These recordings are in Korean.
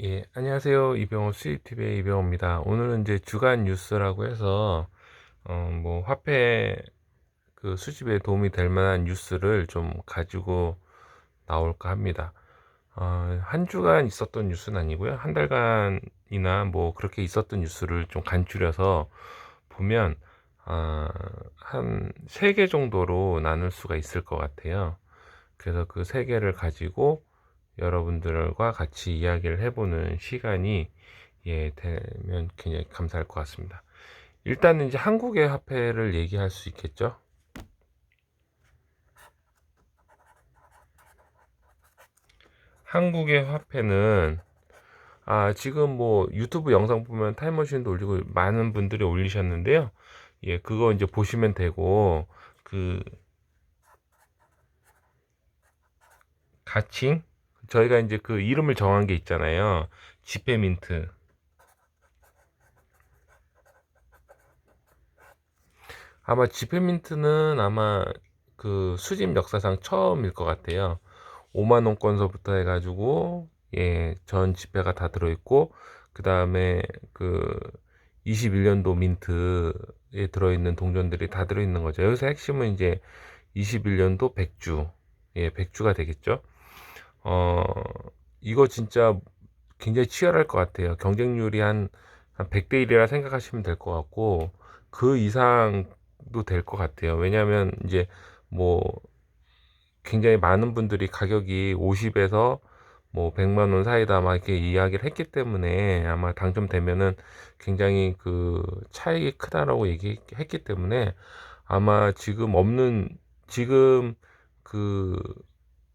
예, 안녕하세요. 이병호 수입TV의 이병호입니다. 오늘은 이제 주간 뉴스라고 해서, 어, 뭐, 화폐 그 수집에 도움이 될 만한 뉴스를 좀 가지고 나올까 합니다. 어, 한 주간 있었던 뉴스는 아니고요. 한 달간이나 뭐, 그렇게 있었던 뉴스를 좀 간추려서 보면, 어, 한 세 개 정도로 나눌 수가 있을 것 같아요. 그래서 그 세 개를 가지고 여러분들과 같이 이야기를 해보는 시간이 예, 되면 굉장히 감사할 것 같습니다. 일단은 이제 한국의 화폐를 얘기할 수 있겠죠. 한국의 화폐는 아, 지금 뭐 유튜브 영상 보면 타임머신도 올리고 많은 분들이 올리셨는데요. 예, 그거 이제 보시면 되고 그 가칭 저희가 이제 그 이름을 정한 게 있잖아요. 지페 민트. 아마 지페 민트는 아마 그 수집 역사상 처음일 것 같아요. 5만 원권서부터 해가지고 예, 전 지폐가 다 들어있고 그 다음에 그 21년도 민트에 들어있는 동전들이 다 들어있는 거죠. 여기서 핵심은 이제 21년도 백주, 예, 백주가 되겠죠. 어, 이거 진짜 굉장히 치열할 것 같아요. 경쟁률이 한, 한 100대 1이라 생각하시면 될 것 같고, 그 이상도 될 것 같아요. 왜냐하면 이제 뭐 굉장히 많은 분들이 가격이 50에서 뭐 100만 원 사이다 막 이렇게 이야기를 했기 때문에 아마 당첨되면은 굉장히 그 차익이 크다라고 얘기했기 때문에 아마 지금 없는 지금 그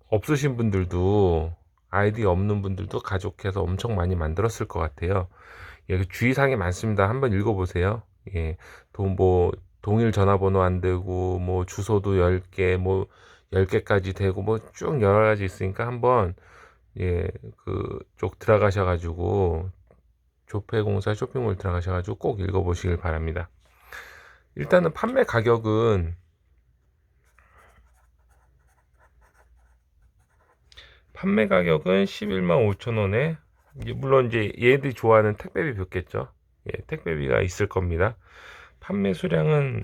없으신 분들도 아이디 없는 분들도 가족해서 엄청 많이 만들었을 것 같아요. 예, 그 주의사항이 많습니다. 한번 읽어보세요. 예, 돈, 뭐, 동일 전화번호 안 되고, 뭐, 주소도 10개, 뭐, 10개까지 되고, 뭐, 쭉 여러 가지 있으니까 한번, 예, 그, 쪽 들어가셔가지고, 조폐공사 쇼핑몰 들어가셔가지고 꼭 읽어보시길 바랍니다. 일단은 판매 가격은 판매 가격은 11만 5천 원에 물론 이제 얘들이 좋아하는 택배비 붙겠죠. 예, 택배비가 있을 겁니다. 판매 수량은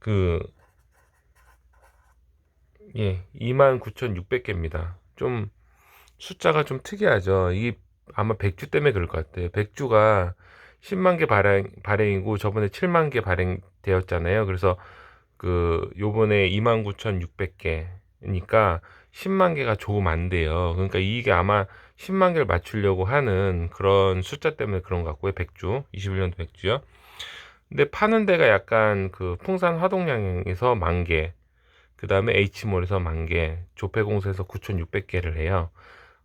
그 예, 29,600개입니다. 좀 숫자가 좀 특이하죠. 이게 아마 백주 때문에 그럴 것 같아요. 백주가 10만 개 발행 발행이고 저번에 7만 개 발행되었잖아요. 그래서 그 요번에 29,600개니까 10만 개가 조금 안 돼요. 그러니까 이게 아마 10만 개를 맞추려고 하는 그런 숫자 때문에 그런 것 같고요. 백주, 21년도 백주요. 근데 파는 데가 약간 그 풍산 화동량에서 만 개, 그 다음에 H몰에서 만 개, 조폐공사에서 9,600개를 해요.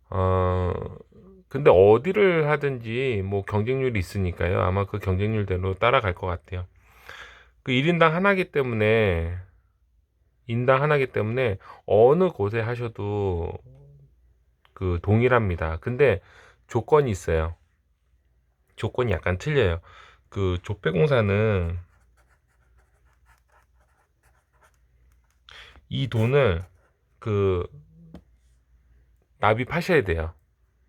어, 근데 어디를 하든지 뭐 경쟁률이 있으니까요. 아마 그 경쟁률대로 따라갈 것 같아요. 그 1인당 하나기 때문에 인당 하나기 때문에 어느 곳에 하셔도 그 동일합니다. 근데 조건이 있어요. 조건이 약간 틀려요. 그 조폐공사는 이 돈을 그 납입하셔야 돼요.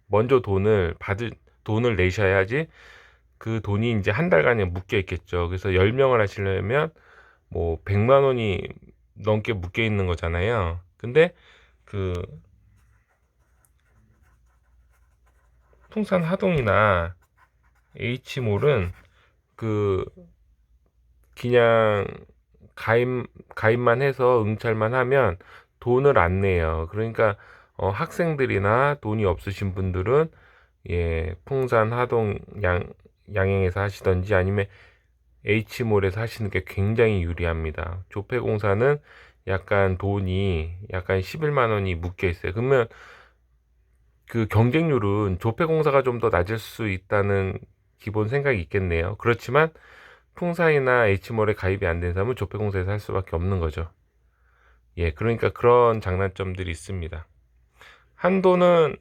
먼저 돈을 받을 돈을 내셔야지 그 돈이 이제 한 달간에 묶여 있겠죠. 그래서 10명을 하시려면 뭐 100만 원이 넘게 묶여 있는 거잖아요. 근데 그 풍산 하동이나 H몰은 그 그냥 가입 가입만 해서 응찰만 하면 돈을 안 내요. 그러니까 어, 학생들이나 돈이 없으신 분들은 예, 풍산 하동 양 양행에서 하시던지 아니면 H몰에서 하시는 게 굉장히 유리합니다. 조폐공사는 약간 돈이 약간 11만 원이 묶여 있어요. 그러면 그 경쟁률은 조폐공사가 좀 더 낮을 수 있다는 기본 생각이 있겠네요. 그렇지만 풍사이나 H몰에 가입이 안 된 사람은 조폐공사에서 할 수밖에 없는 거죠. 예, 그러니까 그런 장단점들이 있습니다. 한도는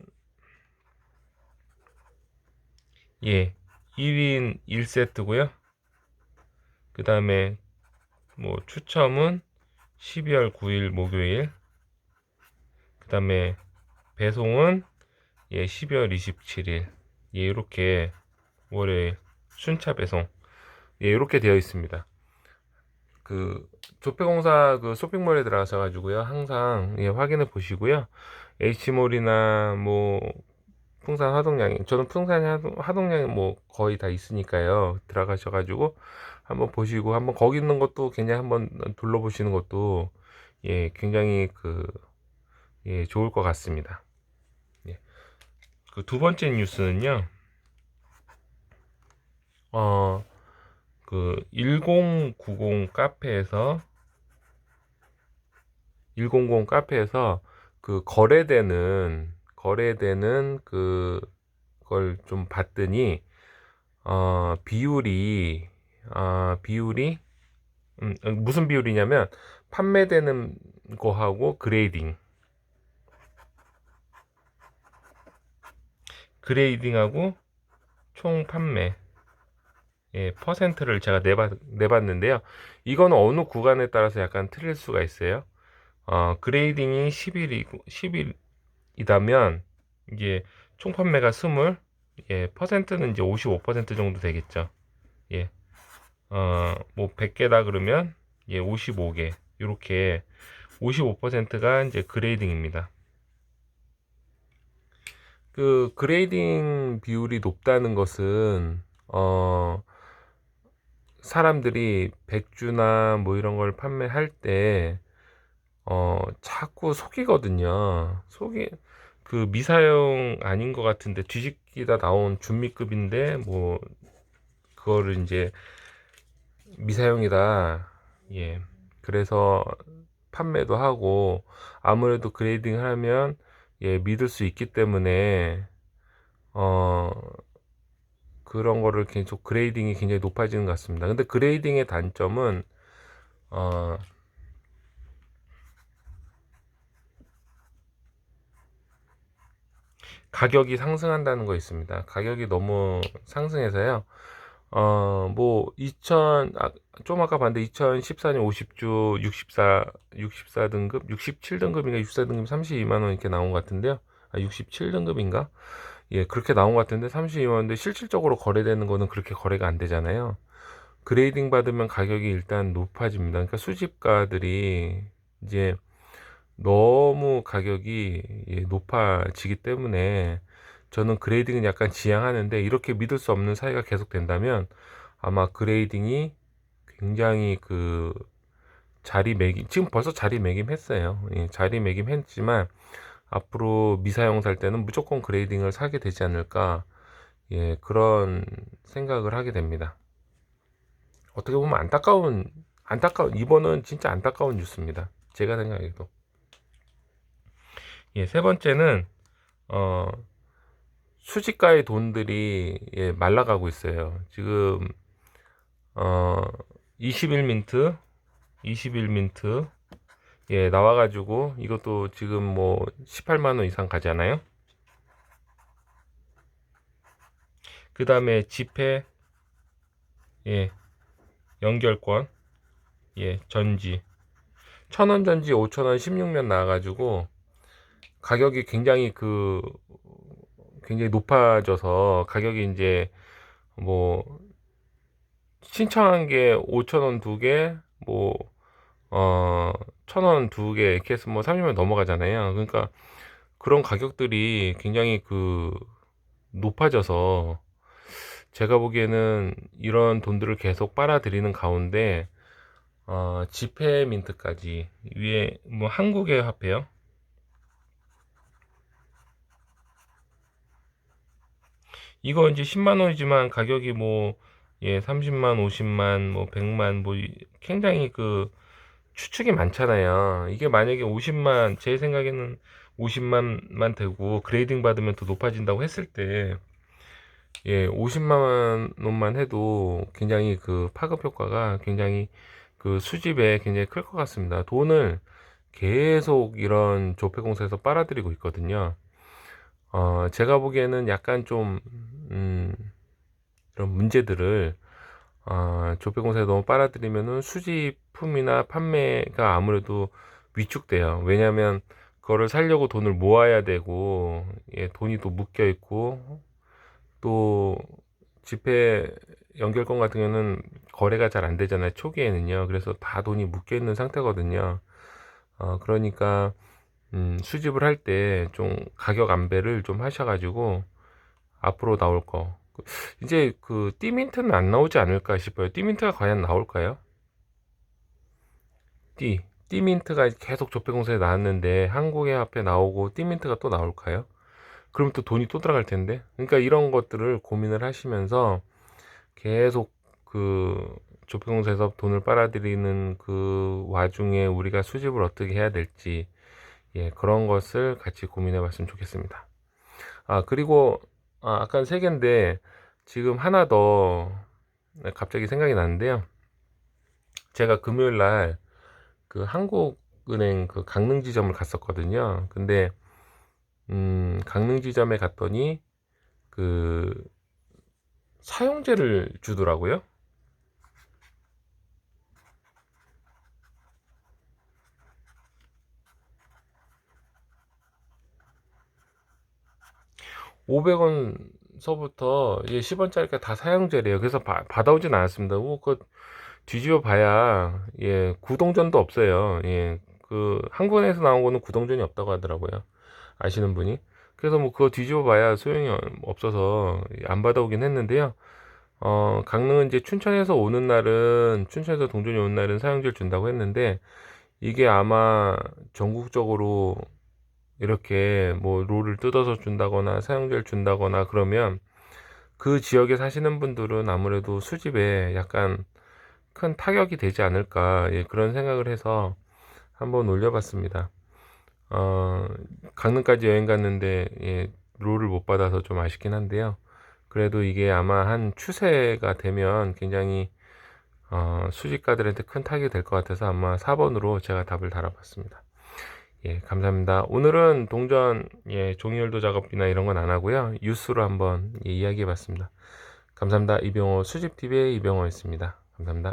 예, 1인 1세트고요. 그 다음에 뭐 추첨은 12월 9일 목요일. 그 다음에 배송은 예, 12월 27일. 예, 이렇게 월요일 순차 배송. 예, 이렇게 되어 있습니다. 그 조폐공사 그 쇼핑몰에 들어가셔 가지고요. 항상 예, 확인해 보시고요. H몰이나 뭐 풍산 하동량이 저는 풍산 하동, 하동량이 뭐 거의 다 있으니까요. 들어가셔 가지고 한번 보시고 한번 거기 있는 것도 굉장히 한번 둘러보시는 것도 예, 굉장히 그 예, 좋을 것 같습니다. 예. 그 두 번째 뉴스는요. 어, 그 1090 카페에서 100 카페에서 그 거래되는 거래되는 그걸 좀 봤더니 어 비율이 아 비율이 음, 무슨 비율이냐면 판매되는 거하고 그레이딩 그레이딩하고 총 판매 예, 퍼센트를 제가 내봤, 내봤는데요. 이거는 어느 구간에 따라서 약간 틀릴 수가 있어요. 어, 그레이딩이 10일, 10일 이다면, 이제 총 판매가 20, 예, 퍼센트는 이제 55% 정도 되겠죠. 예, 어, 뭐 100개다 그러면, 예, 55개. 이렇게 55%가 이제 그레이딩입니다. 그 그레이딩 비율이 높다는 것은, 어, 사람들이 백주나 뭐 이런 걸 판매할 때, 어, 자꾸 속이거든요. 속이, 그 미사용 아닌 것 같은데 뒤집기다 나온 준미급인데, 뭐, 그거를 이제 미사용이다. 예. 그래서 판매도 하고, 아무래도 그레이딩 하면, 예, 믿을 수 있기 때문에, 어, 그런 거를 계속 그레이딩이 굉장히 높아지는 것 같습니다. 근데 그레이딩의 단점은 어, 가격이 상승한다는 거 있습니다. 가격이 너무 상승해서요. 어, 뭐, 2000, 아, 좀 아까 봤는데 2014년 50주 64, 64등급, 67등급인가 64등급 32만원 이렇게 나온 것 같은데요. 아, 67등급인가? 예, 그렇게 나온 것 같은데 32만원인데 실질적으로 거래되는 거는 그렇게 거래가 안 되잖아요. 그레이딩 받으면 가격이 일단 높아집니다. 그러니까 수집가들이 이제 너무 가격이 예, 높아지기 때문에 저는 그레이딩은 약간 지양하는데 이렇게 믿을 수 없는 사이가 계속 된다면 아마 그레이딩이 굉장히 그 자리매김 지금 벌써 자리매김했어요. 예, 자리매김했지만 앞으로 미사용 살 때는 무조건 그레이딩을 사게 되지 않을까 예, 그런 생각을 하게 됩니다. 어떻게 보면 안타까운 안타까운 이번은 진짜 안타까운 뉴스입니다. 제가 생각해도 예, 세 번째는 어 수집가의 돈들이 예, 말라가고 있어요. 지금 어 21민트 21민트 예, 나와 가지고 이것도 지금 뭐 18만 원 이상 가잖아요. 그 다음에 지폐, 예, 연결권, 예, 전지, 천원 전지 5천원 16면 나와 가지고 가격이 굉장히 그 굉장히 높아져서 가격이 이제 뭐 신청한 게 5천원 두 개, 뭐 어, 천원두 개 이렇게 해서 뭐 30만 넘어가잖아요. 그러니까 그런 가격들이 굉장히 그 높아져서 제가 보기에는 이런 돈들을 계속 빨아들이는 가운데 어, 지폐 민트까지 위에 뭐 한국의 화폐요. 이거 이제 10만 원이지만 가격이 뭐 예, 30만, 50만, 뭐 100만 뭐 굉장히 그 추측이 많잖아요. 이게 만약에 50만, 제 생각에는 50만만 되고 그레이딩 받으면 더 높아진다고 했을 때, 예, 50만 원만 해도 굉장히 그 파급 효과가 굉장히 그 수집에 굉장히 클 것 같습니다. 돈을 계속 이런 조폐공사에서 빨아들이고 있거든요. 어, 제가 보기에는 약간 좀, 음, 이런 문제들을 어, 조폐공사에 너무 빨아들이면은 수집품이나 판매가 아무래도 위축돼요. 왜냐하면 그 그거를 살려고 돈을 모아야 되고 예, 돈이 또 묶여 있고 또 지폐 연결권 같은 경우는 거래가 잘 안 되잖아요. 초기에는요. 그래서 다 돈이 묶여 있는 상태거든요. 어, 그러니까 음, 수집을 할 때 좀 가격 안배를 좀 하셔가지고 앞으로 나올 거 이제 그 띠민트는 안 나오지 않을까 싶어요. 띠민트가 과연 나올까요? 띠 띠민트가 계속 조폐공사에 나왔는데 한국의 앞에 나오고 띠민트가 또 나올까요? 그럼 또 돈이 또 들어갈 텐데. 그러니까 이런 것들을 고민을 하시면서 계속 그 조폐공사에서 돈을 빨아들이는 그 와중에 우리가 수집을 어떻게 해야 될지 예, 그런 것을 같이 고민해 봤으면 좋겠습니다. 아, 그리고 아, 아까 세 개인데 지금 하나 더 갑자기 생각이 나는데요. 제가 금요일 날 그 한국은행 그 강릉 지점을 갔었거든요. 근데 음, 강릉 지점에 갔더니 그 사용제를 주더라고요. 오백 원 서부터 예, 10원짜리가 다 사용제래요. 그래서 바, 받아오진 않았습니다. 뭐, 그 뒤집어 봐야 예, 구동전도 없어요. 예, 그 한국에서 나온 거는 구동전이 없다고 하더라고요. 아시는 분이. 그래서 뭐 그거 뒤집어 봐야 소용이 없어서 안 받아오긴 했는데요. 어, 강릉은 이제 춘천에서 오는 날은 춘천에서 동전이 오는 날은 사용제를 준다고 했는데 이게 아마 전국적으로 이렇게 뭐 롤을 뜯어서 준다거나 사용제를 준다거나 그러면 그 지역에 사시는 분들은 아무래도 수집에 약간 큰 타격이 되지 않을까 예, 그런 생각을 해서 한번 올려봤습니다. 어, 강릉까지 여행 갔는데 예, 롤을 못 받아서 좀 아쉽긴 한데요. 그래도 이게 아마 한 추세가 되면 굉장히 어, 수집가들한테 큰 타격이 될 것 같아서 아마 4번으로 제가 답을 달아봤습니다. 예, 감사합니다. 오늘은 동전, 예, 종이열도 작업이나 이런 건 안 하고요. 뉴스로 한번 예, 이야기해 봤습니다. 감사합니다. 이병호 수집TV의 이병호였습니다. 감사합니다.